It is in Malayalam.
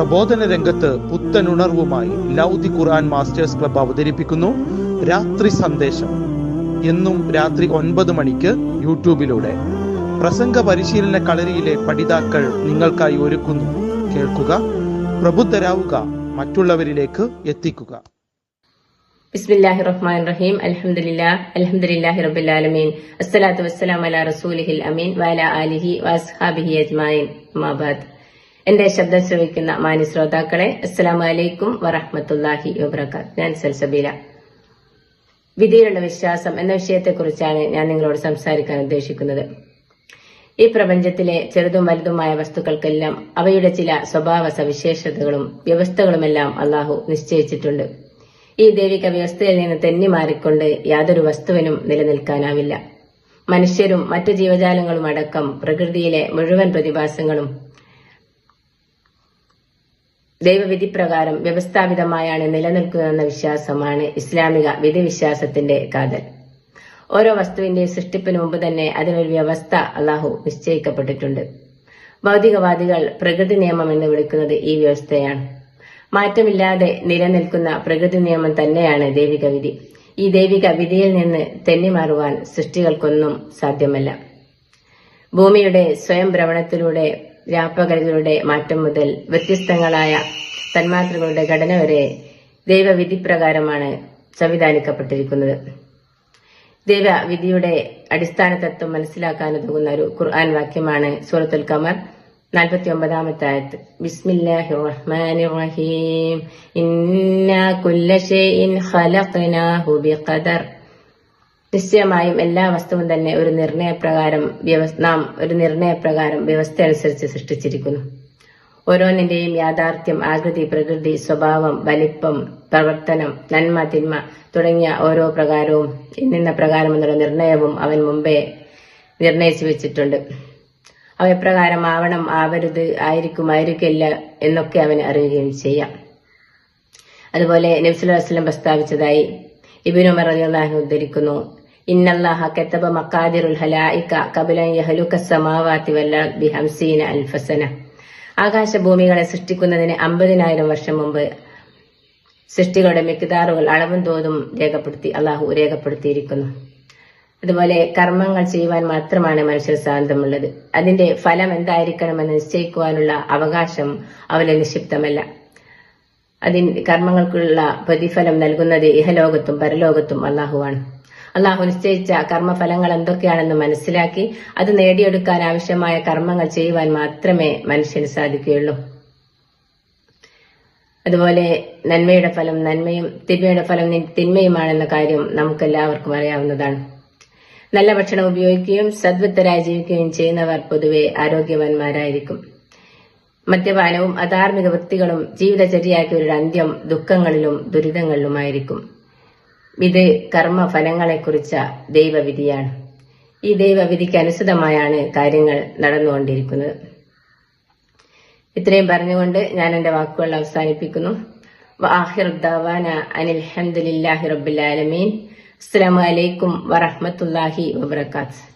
പ്രബോധന രംഗത്ത് പുത്തനുണർവുമായി ലൗദി ഖുർആൻ മാസ്റ്റേഴ്സ് ക്ലബ് അവതരിപ്പിക്കുന്നു രാത്രി സന്ദേശം. എന്നും രാത്രി ഒൻപത് മണിക്ക് യൂട്യൂബിലൂടെ. പ്രസംഗ പരിശീലന കളരിയിലെ പഠിതാക്കൾ നിങ്ങൾക്കായി ഒരുക്കുന്നു. കേൾക്കുക പ്രബുദ്ധരാവുക മറ്റുള്ളവരിലേക്ക് എത്തിക്കുക. ബിസ്മില്ലാഹി റഹ്മാൻ റഹീം. അൽഹംദുലില്ലാ അൽഹംദുലില്ലാഹി റബ്ബിൽ ആലമീൻ. അസ്സലാത്തു വസ്സലാമു അലാ റസൂലിഹിൽ അമീൻ വഅലാ ആലിഹി വഅസ്ഹാബിഹി അജ്മായിൻ. അമ്മാബാദ്. എന്റെ ശബ്ദം ശ്രവിക്കുന്ന മാന്യ ശ്രോതാക്കളെ അസ്സലാമു അലൈക്കും വറഹമത്തല്ലാഹി വബറകാത്ത് ഞാൻ സൽസബീല. വിധിയിലുള്ള വിശ്വാസം എന്ന വിഷയത്തെക്കുറിച്ചാണ് ഞാൻ നിങ്ങളോട് സംസാരിക്കാൻ ഉദ്ദേശിക്കുന്നത്. ഈ പ്രപഞ്ചത്തിലെ ചെറുതും വലുതുമായ വസ്തുക്കൾക്കെല്ലാം അവയുടെ ചില സ്വഭാവ സവിശേഷതകളും വ്യവസ്ഥകളുമെല്ലാം അള്ളാഹു നിശ്ചയിച്ചിട്ടുണ്ട്. ഈ ദൈവിക വ്യവസ്ഥയിൽ നിന്ന് തെന്നി മാറിക്കൊണ്ട് യാതൊരു വസ്തുവിനും നിലനിൽക്കാനാവില്ല. മനുഷ്യരും മറ്റു ജീവജാലങ്ങളും അടക്കം പ്രകൃതിയിലെ മുഴുവൻ പ്രതിഭാസങ്ങളും ദൈവവിധി പ്രകാരം വ്യവസ്ഥാപിതമായാണ് നിലനിൽക്കുന്നതെന്ന വിശ്വാസമാണ് ഇസ്ലാമിക വിധിവിശ്വാസത്തിന്റെ കാതൽ. ഓരോ വസ്തുവിന്റെ സൃഷ്ടിപ്പിന് മുമ്പ് തന്നെ അതിനൊരു വ്യവസ്ഥ അള്ളാഹു നിശ്ചയിക്കപ്പെട്ടിട്ടുണ്ട്. ഭൗതികവാദികൾ പ്രകൃതി നിയമം എന്ന് വിളിക്കുന്നത് ഈ വ്യവസ്ഥയാണ്. മാറ്റമില്ലാതെ നിലനിൽക്കുന്ന പ്രകൃതി നിയമം തന്നെയാണ് ദൈവിക വിധി ഈ ദൈവിക വിധിയിൽ നിന്ന് തെന്നിമാറുവാൻ സൃഷ്ടികൾക്കൊന്നും സാധ്യമല്ല. ഭൂമിയുടെ സ്വയം ഭ്രമണത്തിലൂടെ വ്യാപകതയുടെ മാറ്റം മുതൽ വ്യത്യസ്തങ്ങളായ തന്മാത്രകളുടെ ഘടന വരെ ദൈവവിധി പ്രകാരമാണ് സംവിധാനിക്കപ്പെട്ടിരിക്കുന്നത്. ദൈവവിധിയുടെ അടിസ്ഥാന തത്വം മനസ്സിലാക്കാനുതകുന്ന ഒരു ഖുർആൻ വാക്യമാണ് സൂറത്തുൽ കമർ നാൽപ്പത്തി ഒമ്പതാമത്തെ ആയത്ത്. ബിസ്മില്ലാഹി റഹീം ഖലഖനാഹു ബിഖദർ നിശ്ചയമായും എല്ലാ വസ്തുവും തന്നെ ഒരു നിർണയപ്രകാരം നാം ഒരു നിർണയപ്രകാരം വ്യവസ്ഥ അനുസരിച്ച് സൃഷ്ടിച്ചിരിക്കുന്നു. ഓരോന്നിന്റെയും യാഥാർത്ഥ്യം ആകൃതി പ്രകൃതി സ്വഭാവം വലിപ്പം പ്രവർത്തനം നന്മ തിന്മ തുടങ്ങിയ ഓരോ പ്രകാരവും ഇന്നിന്ന പ്രകാരം എന്നുള്ള നിർണയവും അവൻ മുമ്പേ നിർണയിച്ചു വെച്ചിട്ടുണ്ട്. അവ എപ്രകാരം ആവണം ആവരുത് ആയിരിക്കും ആയിരിക്കില്ല എന്നൊക്കെ അവന് അറിയുകയും ചെയ്യാം. അതുപോലെ നബ്സുല്ലാസ്ലം പ്രസ്താവിച്ചതായി ഇബിനുമർ റളിയല്ലാഹു ഉദ്ധരിക്കുന്നു ഇന്നല്ലാഹ കത്തബ മക്കാദിറുൽ ഹലായിക കബലൻ യഹലുക്ക സമാവാത്തി വല്ല ബിഹംസീന അൽഫസന ആകാശഭൂമികളെ സൃഷ്ടിക്കുന്നതിന് അമ്പതിനായിരം വർഷം മുമ്പ് സൃഷ്ടികളുടെ മിക്കതാറുകൾ അളവും തോതും രേഖപ്പെടുത്തി അള്ളാഹു രേഖപ്പെടുത്തിയിരിക്കുന്നു. അതുപോലെ കർമ്മങ്ങൾ ചെയ്യുവാൻ മാത്രമാണ് മനുഷ്യർ സ്വാതന്ത്ര്യമുള്ളത് അതിന്റെ ഫലം എന്തായിരിക്കണമെന്ന് നിശ്ചയിക്കുവാനുള്ള അവകാശം അവന് നിക്ഷിപ്തമല്ല. അതിന് കർമ്മങ്ങൾക്കുള്ള പ്രതിഫലം നൽകുന്നത് ഇഹലോകത്തും പരലോകത്തും അള്ളാഹുവാണ് അള്ളാഹു നിശ്ചയിച്ച കർമ്മഫലങ്ങൾ എന്തൊക്കെയാണെന്ന് മനസ്സിലാക്കി അത് നേടിയെടുക്കാൻ ആവശ്യമായ കർമ്മങ്ങൾ ചെയ്യുവാൻ മാത്രമേ മനുഷ്യന് സാധിക്കുകയുള്ളൂ. അതുപോലെ നന്മയുടെ ഫലം നന്മയും തിന്മയുടെ ഫലം തിന്മയുമാണെന്ന കാര്യം നമുക്കെല്ലാവർക്കും അറിയാവുന്നതാണ്. നല്ല ഭക്ഷണം ഉപയോഗിക്കുകയും സദ്വത്തരായി ജീവിക്കുകയും ചെയ്യുന്നവർ പൊതുവെ ആരോഗ്യവാന്മാരായിരിക്കും. മദ്യപാനവും അധാർമിക വൃത്തികളും ജീവിതചര്യയാക്കിയവരുടെ അന്ത്യം ദുഃഖങ്ങളിലും ദുരിതങ്ങളിലുമായിരിക്കും. ഇത് കർമ്മഫലങ്ങളെക്കുറിച്ച ദൈവവിധിയാണ്. ഈ ദൈവവിധിക്ക് അനുസൃതമായാണ് കാര്യങ്ങൾ നടന്നുകൊണ്ടിരിക്കുന്നത്. ഇത്രയും പറഞ്ഞുകൊണ്ട് ഞാൻ എന്റെ വാക്കുകൾ അവസാനിപ്പിക്കുന്നു. വാഹിറുദ്ദാവാന അനിൽ അസ്സലാമു അലൈക്കും വറഹ്മത്തുള്ളാഹി വബറകാത്ത്.